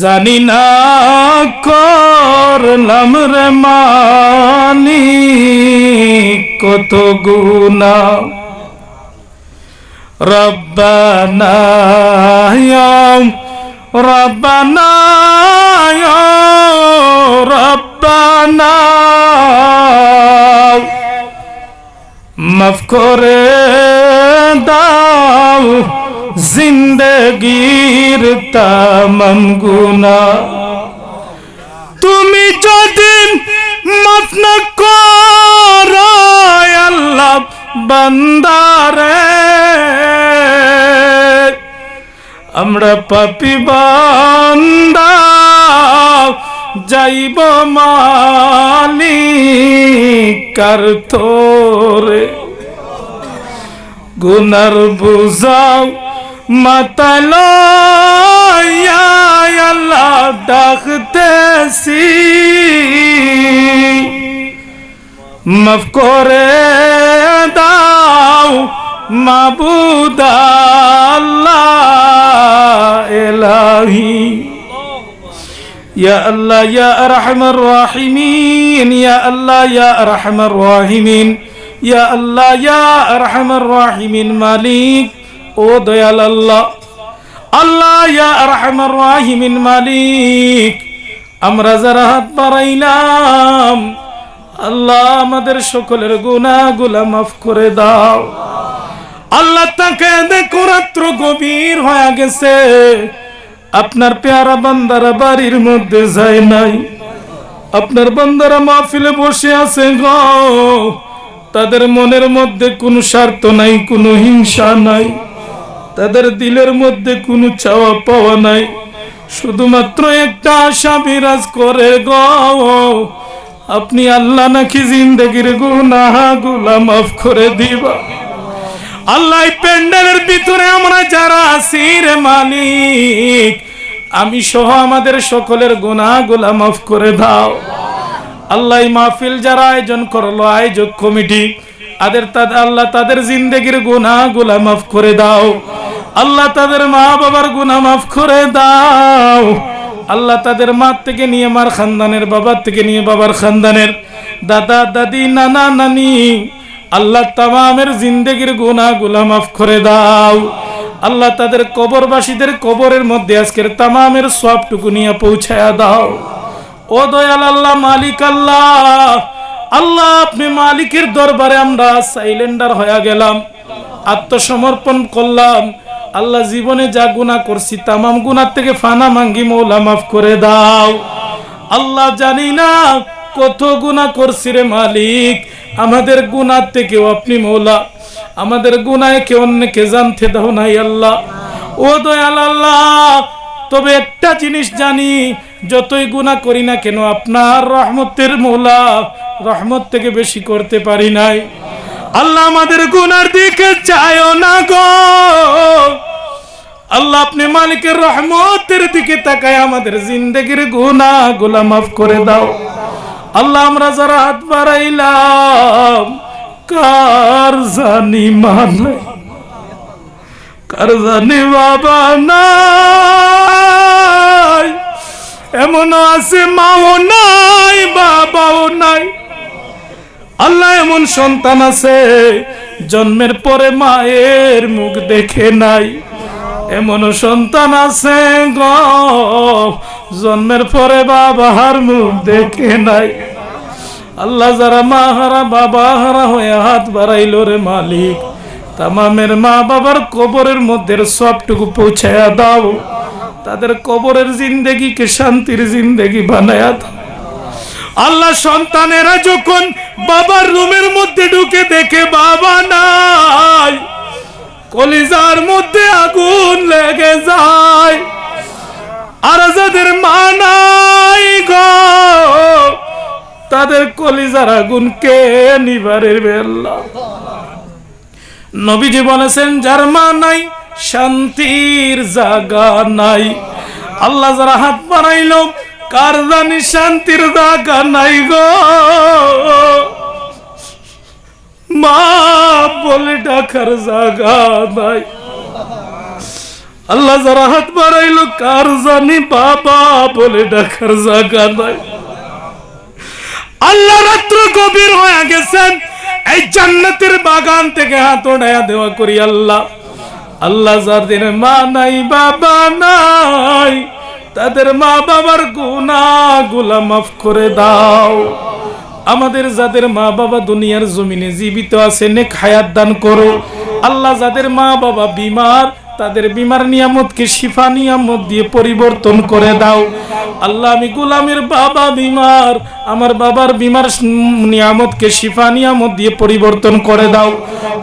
জানি না করলাম রে মানি কত গুনা রব্বানা রব্বানা রব্বানা। মাফ করে দাও। জিন্দগির তামাম গুনা তুমি যদি মাফ না করো আল্লাহ বান্দারে আমরা পাপি বান্দা, যাইব মালিকার তোরে গুনার বুঝাও مطلو یا اللہ دخت سی۔ مفکور داو معبود اللہ الہی۔ يا الله يا أرحم الراحمين يا الله يا أرحم الراحمين يا الله يا أرحم الراحمين مالك ও দয়াল আল্লাহ। আল্লাহ, ইয়া রাহিমিন মালিক। আমরা যারা হাত বাড়াইলাম, আল্লাহ আমাদের সকলের গুনাহগুলা মাফ করে দাও। আল্লাহ তাকে দেখো, রাত্র গভীর হয়ে গেছে। আপনার পেয়ারা বান্দারা বাড়ির মধ্যে যায় নাই। আপনার বান্দারা মাহফিলে বসে আছে গো। তাদের মনের মধ্যে কোনো স্বার্থ নাই, কোনো হিংসা নাই। তাদের দিলের মধ্যে কোনো চাওয়া পাওয়া নাই। শুধুমাত্র একটা আশা বিরাজ করে গো। আপনি আল্লাহ নাকি জিন্দগির গুনাহা গুলা মাফ করে দিবা। আল্লাহ প্যান্ডেলের ভিতরে আমরা যারা আছি রে মালিক, আমি সহ আমাদের সকলের গুনাহগুলা মাফ করে দাও। আল্লাহ মাহফিল যারা আয়োজন করল, আয়োজক কমিটি, তাদের তাদের আল্লাহ তাদের জিন্দগির গুনাহগুলা মাফ করে দাও। আল্লাহ তাদের মা বাবার গুনাহ মাফ করে দাও। আল্লাহ তাদের মা থেকে নিয়ে মার খানদানের, বাবার থেকে নিয়ে বাবার খানদানের। দাদা, দাদি, নানা, নানি, আল্লাহ তামামের জিন্দগির গুনাহগুলা মাফ করে দাও। আল্লাহ তাদের কবরবাসীদের কবরের মধ্যে আজকের তামামের সবটুকু নিয়ে পৌঁছায়া দাও। ও দয়াল আল্লাহ, মালিক আল্লাহ আল্লাহ আপনি মালিকের দরবারে আমরা সাইলেন্ডার হয়ে গেলাম, আত্মসমর্পণ করলাম আল্লাহ জীবনে যা গুণা করছি, তামাম গুনার থেকে ফানা মাঙ্গি মৌলা মাফ করে দাও। আল্লাহ জানি না কত গুণা করছি রে মালিক। আমাদের গুনার থেকেও আপনি মৌলা, আমাদের গুনায় কে অন্যকে জানতে দাও নাই আল্লাহ। ও দয়াল আল্লাহ, তবে একটা জিনিস জানি, যতই গুণা করি না কেন, আপনার রহমতের মৌলা, রহমত থেকে বেশি করতে পারি নাই। আল্লাহ আমাদের গুনার দিকে চায়ও না গো। আল্লাহ আপনি মালিকের রহমতের দিকে তাকায় আমাদের জিন্দগির গুনা গুলা মাফ করে দাও। আল্লাহ আমরা যারা হাত বাড়াইলাম, কার জানি মানে কার জানি বাবা নাই। এমন আছে মাও নাই, বাবাও নাই। আল্লাহ এমন সন্তান আছে, জন্মের পরে মায়ের মুখ দেখে নাই। এমন সন্তান আছে গ, জন্মের পরে বাবার মুখ দেখে নাই। আল্লাহ যারা মা হারা, বাবা হারা হয়ে হাত বাড়াইল রে মালিক, তামামের মা বাবার কবরের মধ্যে সবটুকু পৌঁছায়া দাও। তাদের কবরের জিন্দেগিকে শান্তির জিন্দেগি বানায়া দাও। আল্লাহ সন্তানেরা যখন বাবার রুমের মধ্যে ঢুকে দেখে বাবা নাই, কলিজার মধ্যে আগুন লেগে যায়। আর যাদের মা নাই তাদের কলিজার আগুন কে নিবারের বেল্লা? নবীজি বলেছেন, যার মা নাই, শান্তির জাগা নাই। আল্লাহ যারা হাত বাড়াইল কার জানি শান্তির জায়গা নাই গো। মা বলে ডাকার জায়গা নাই। আল্লাহ যারা হাত বাড়াইলো, কার জানি বাবা বলে ডাকার জায়গা নাই। আল্লাহ রাত্র গভীর হয়ে গেছেন, এই জান্নাতের বাগান থেকে হাত ওড়াইয়া দেওয়া করি আল্লাহ। আল্লাহ যাদের মা নাই, বাবা নাই। তাদের মা বাবার গুনা গুলা মাফ করে দাও। আমাদের যাদের মা বাবা দুনিয়ার জমিনে জীবিত আছে, নেক হায়াত দান করো। আল্লাহ যাদের মা বাবা বিমার তাদের বিমার নিয়ামতকে শিফা নিয়ামত দিয়ে পরিবর্তন করে দাও। আল্লাহ, আমি গোলামের বাবা বিমার, আমার বাবার বিমার নিয়ামতকে শিফা নিয়ামত দিয়ে পরিবর্তন করে দাও।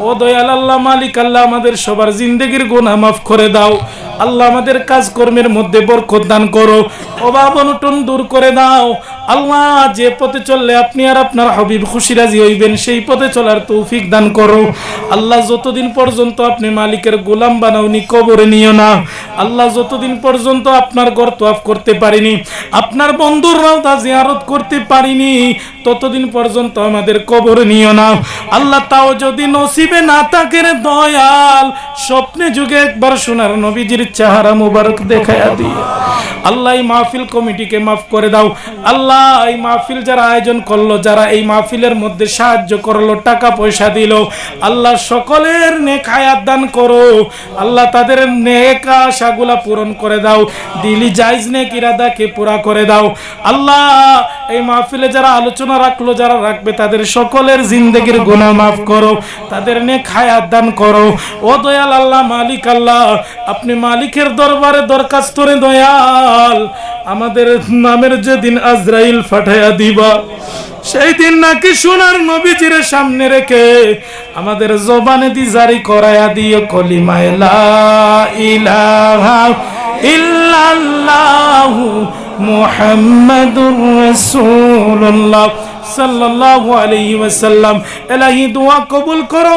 ও দয়াল আল্লাহ, মালিক আল্লাহ, আমাদের সবার জিন্দগির গুনাহ মাফ করে দাও। আল্লাহ, আমাদের কাজকর্মের মধ্যে বরকত দান করো। অভাব অনটন দূর করে দাও। আল্লাহ, যে পথে চললে আপনি আর আপনার হবিব খুশি রাজি হইবেন, সেই পথে চলার তৌফিক দান করো। আল্লাহ, যতদিন পর্যন্ত আপনি মালিকের গোলাম বানাওনি কবরে নিও না। আল্লাহ যতদিন পর্যন্ত আপনার ঘর তোয়াফ করতে পারিনি, আপনার বন্ধুর রাউদা জিয়ারত করতে পারিনি, ততদিন পর্যন্ত আমাদের কবর নিও না। আল্লাহ তাও যদি নসিবে না থাকে দয়াল, স্বপ্নে যুগে একবার সোনার নবীজির চেহারা মুবারক দেখায়া দিয়ে আল্লাহ মাহফিল কমিটিকে মাফ করে দাও। আল্লাহ, এই মাহফিল যারা আয়োজন করল, যারা এই মাহফিলের মধ্যে সাহায্য করল, টাকা পয়সা দিল, আল্লাহ সকলের নেক হায়াত দান করো। আল্লাহ, তাদের নেক আশাগুলা পূরণ করে দাও। দিলি জাইজ নেক ইরাদাকে পুরা করে দাও। আল্লাহ, এই মাহফিলে যারা আলোচনা রাখল, যারা রাখবে, তাদের সকলের জিন্দগির গুণা মাফ করো। তাদের নেক হায়াত দান করো। ও দয়াল আল্লাহ, মালিক আল্লাহ, আপনি মালিকের দরবারে দরখাস্ত রে দয়াল আমাদের নামের যেদিন আজরাইল ফাটাইয়া দিবা, সেই দিন নাকি সোনার নবীজির সামনে রেখে আমাদের জবানে দি জারি করায়া দিয়ে কলিমায় লা ইলাহা ইল্লাল্লাহু মুহাম্মাদুর রাসূলুল্লাহ সাল্লাল্লাহু আলাইহি ওয়াসাল্লাম। এলাহি দোয়া কবুল করো।